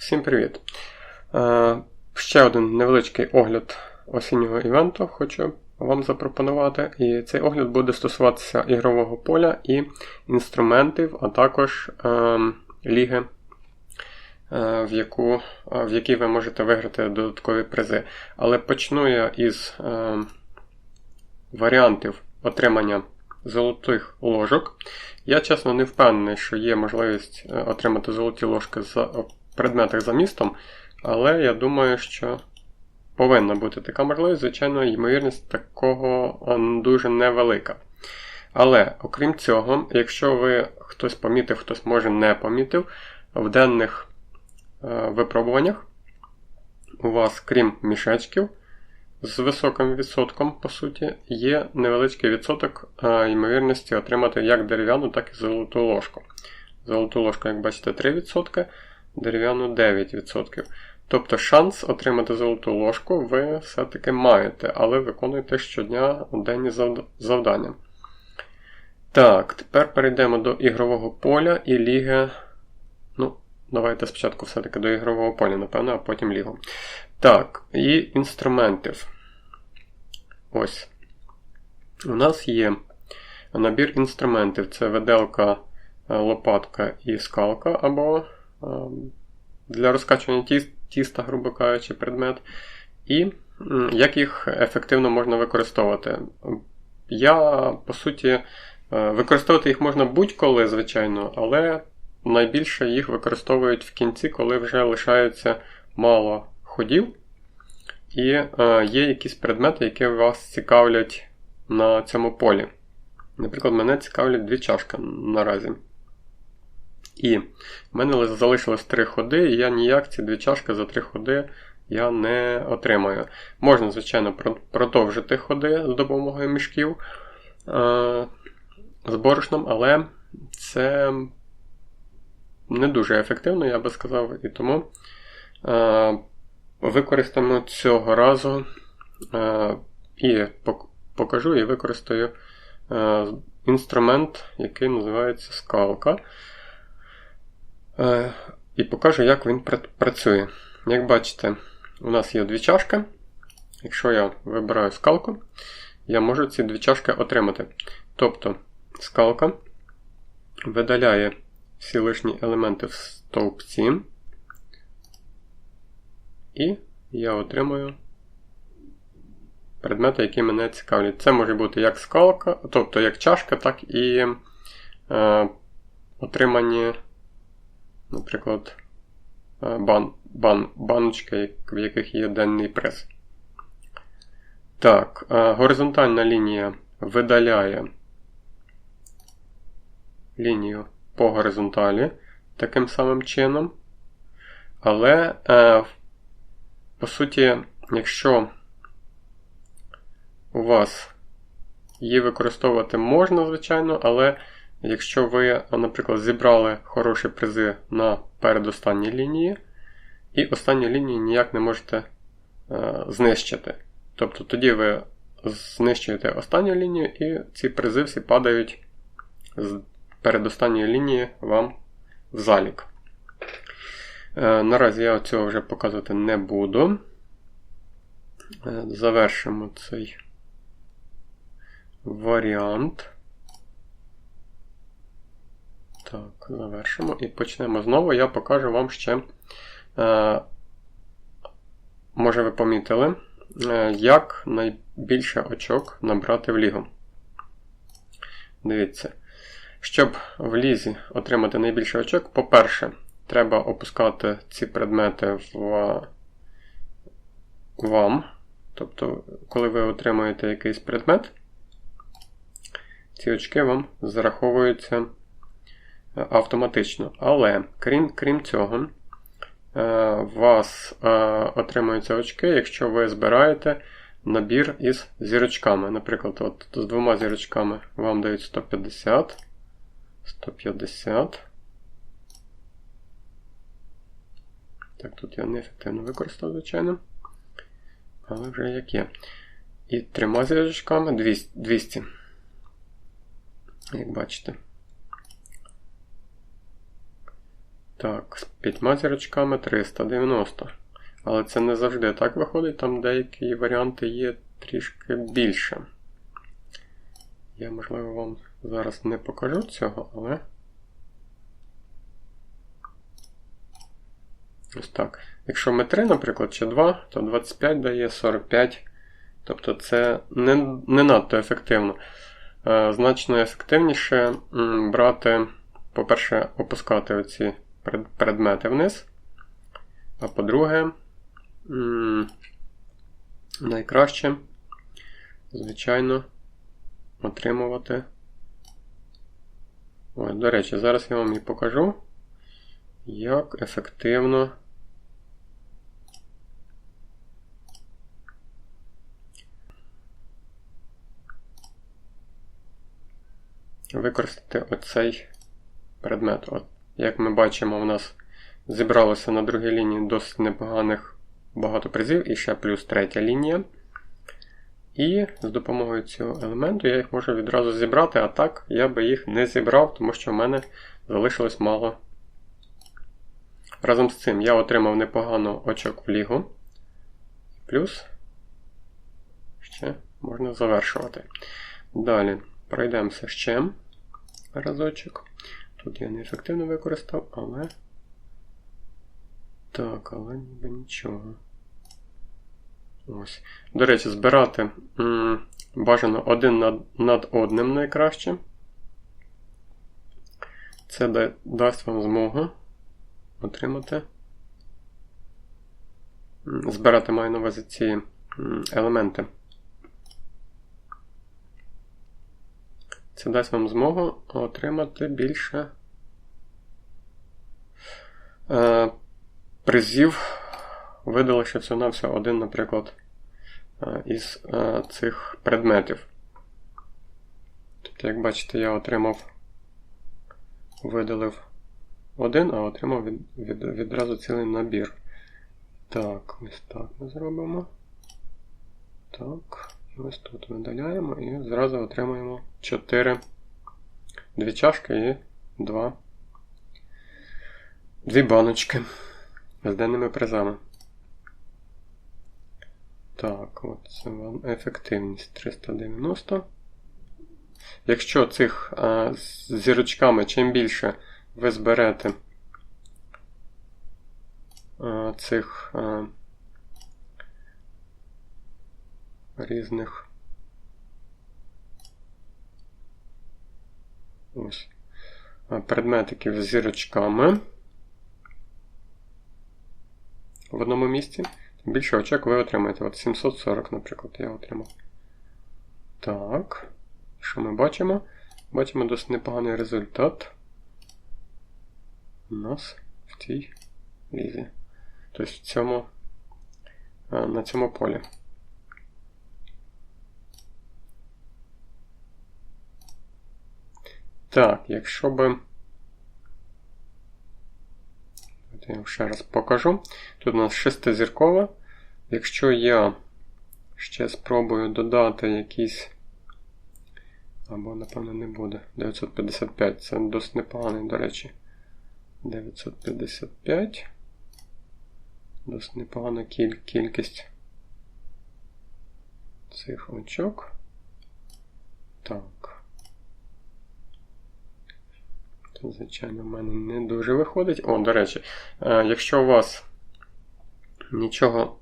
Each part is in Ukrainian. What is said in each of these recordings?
Всім привіт! Е, ще один невеличкий огляд осіннього івенту хочу вам запропонувати. І цей огляд буде стосуватися ігрового поля і інструментів, а також е, ліги, е, в яку, в якій ви можете виграти додаткові призи. Але почну я із варіантів отримання золотих ложок. Я чесно не впевнений, що є можливість отримати золоті ложки за предметах за містом, але я думаю, що повинна бути така можливість, звичайно, ймовірність такого дуже невелика. Але, окрім цього, якщо ви хтось помітив, хтось може не помітив, в денних е, випробуваннях у вас, крім мішечків, з високим відсотком, по суті, є невеличкий відсоток е, ймовірності отримати як дерев'яну, так і золоту ложку. Золоту ложку, як бачите, 3% дерев'яну 9%. Тобто шанс отримати золоту ложку ви все-таки маєте, але виконуєте щодня денні завдання. Так, тепер перейдемо до ігрового поля і ліги. Ну, давайте спочатку все-таки до ігрового поля, напевно, а потім лігу. Так, і інструментів. Ось. У нас є набір інструментів: це виделка, е, лопатка і скалка або для розкачування тіста, грубо кажучи, предмет, і як їх ефективно можна використовувати. Я, по суті, е, використовувати їх можна будь-коли, звичайно, але найбільше їх використовують в кінці, коли вже лишається мало ходів, і е, є якісь предмети, які вас цікавлять на цьому полі. Наприклад, мене цікавлять дві чашки наразі. І в мене залишилось три ходи, і я ніяк ці дві чашки за три ходи я не отримаю. Можна, звичайно, продовжити ходи з допомогою мішків е- з борошном, але це не дуже ефективно, я би сказав, і тому е- використаємо цього разу е- і покажу і використаю е- інструмент, який називається скалка. Е, і покажу, як він працює. Як бачите, у нас є дві чашки. Якщо я вибираю скалку, я можу ці дві чашки отримати. Тобто скалка видаляє всі лишні елементи в стовпці, і я отримую предмети, які мене цікавлять. Це може бути як скалка, тобто як чашка, так і е, отримані наприклад, е, бан, бан, баночки, в яких є денний прес. Так, е, горизонтальна лінія видаляє лінію по горизонталі таким самим чином. Але, е, по суті, якщо у вас її використовувати можна, звичайно, але Якщо ви, наприклад, зібрали хороші призи на передостанній лінії, і останню лінію ніяк не можете е, знищити. Тобто тоді ви знищуєте останню лінію, і ці призи всі падають з передостанньої лінії вам в залік. Е, наразі я цього вже показувати не буду. Е, завершимо цей варіант. Так, завершимо і почнемо знову. Я покажу вам ще, е, може ви помітили, е, як найбільше очок набрати в лігу. Дивіться. Щоб в лізі отримати найбільше очок, по-перше, треба опускати ці предмети в вам. Тобто, коли ви отримуєте якийсь предмет, ці очки вам зараховуються автоматично. Але крім крім цього, е, у вас е, отримуються очки, якщо ви збираєте набір із зірочками. Наприклад, от з двома зірочками вам дають 150, 150. Так, тут я неефективно використав, звичайно. Але вже як є. І трьома зірочками 200. Як бачите. Так, з п'ятьма зірочками 390. Але це не завжди так виходить, там деякі варіанти є трішки більше. Я, можливо, вам зараз не покажу цього, але. Ось так. Якщо ми 3, наприклад, чи 2, то 25 дає 45. Тобто це не не надто ефективно. Е, значно ефективніше брати, по-перше, опускати оці предмети вниз. А по-друге, найкраще, звичайно, отримувати. Ой, до речі, зараз я вам і покажу, як ефективно використати оцей предмет. Як ми бачимо, у нас зібралося на другій лінії досить непоганих багато призів і ще плюс третя лінія. І з допомогою цього елементу я їх можу відразу зібрати, а так я би їх не зібрав, тому що в мене залишилось мало. Разом з цим я отримав непогано очок в лігу. Плюс ще можна завершувати. Далі пройдемося ще разочок. Тут я неефективно використав, але. Так, але ніби нічого. Ось. До речі, збирати м бажано один над, над одним найкраще. Це да, дасть вам змогу отримати. Збирати маю на увазі ці елементи. Це дасть вам змогу отримати більше е, призів. Видалося всього на все один, наприклад, е, із е, цих предметів. Тобто, як бачите, я отримав, видалив один, а отримав від, від, відразу цілий набір. Так, ось так ми зробимо. Так. Ось тут видаляємо і зразу отримаємо 4 дві чашки і 2 дві баночки з денними призами. Так, от це вам ефективність 390. Якщо цих а, з зірочками чим більше ви зберете а, цих а, різних ось предметиків з зірочками в одному місці, тим більше очок ви отримаєте. От 740, наприклад, я отримав. Так, що ми бачимо? Бачимо досить непоганий результат у нас в цій лізі. Тобто в цьому, на цьому полі. Так, якщо би. Я ще раз покажу. Тут у нас шестизіркова. Якщо я ще спробую додати якісь. Або, напевно, не буде. 955. Це досить непоганий, до речі. 955. Досить непогана кіль кількість цих очок. Так. Звичайно, в мене не дуже виходить. О, до речі, е, якщо у вас нічого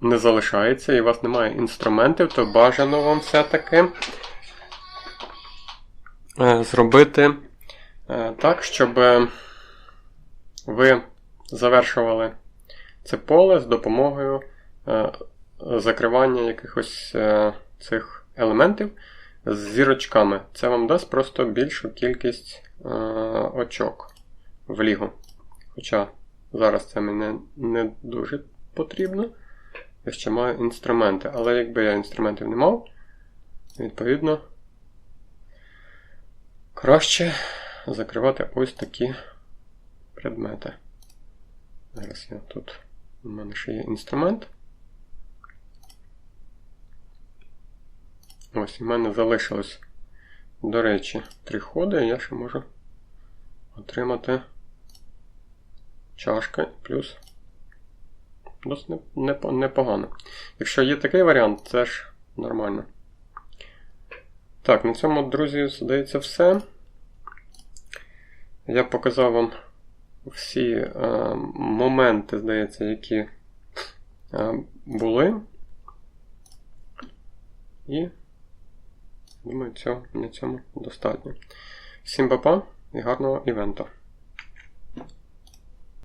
не залишається і у вас немає інструментів, то бажано вам все-таки е, зробити е, так, щоб ви завершували це поле з допомогою закривання якихось цих елементів з зірочками. Це вам дасть просто більшу кількість Е, очок в лігу. Хоча зараз це мені не дуже потрібно. Я ще маю інструменти. Але якби я інструментів не мав, відповідно, краще закривати ось такі предмети. Зараз я тут у мене ще є інструмент. Ось, у мене залишилось до речі, три ходи я ще можу отримати чашка плюс. Досить непогано. Якщо є такий варіант, це ж нормально. Так, на цьому, друзі, здається, все. Я показав вам всі е, моменти, здається, які е, були. І думаю, цього, на цьому достатньо. Всім па-па і гарного івенту!